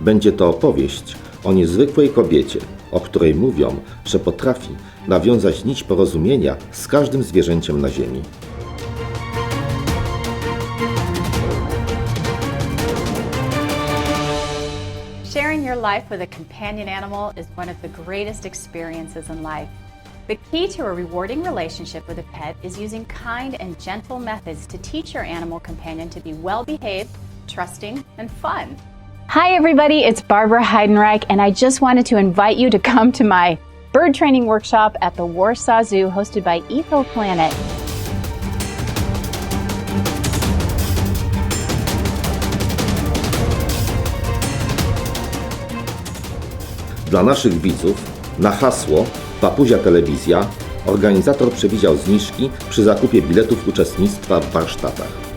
Będzie to opowieść o niezwykłej kobiecie, o której mówią, że potrafi nawiązać nić porozumienia z każdym zwierzęciem na ziemi. Sharing your life with a companion animal is one of the greatest experiences in life. The key to a rewarding relationship with a pet is using kind and gentle methods to teach your animal companion to be well behaved, trusting, and fun. Hi, everybody, it's Barbara Heidenreich, and I just wanted to invite you to come to my bird training workshop at the Warsaw Zoo hosted by Eco Planet. Dla naszych widzów na hasło Papuzia Telewizja organizator przewidział zniżki przy zakupie biletów uczestnictwa w warsztatach.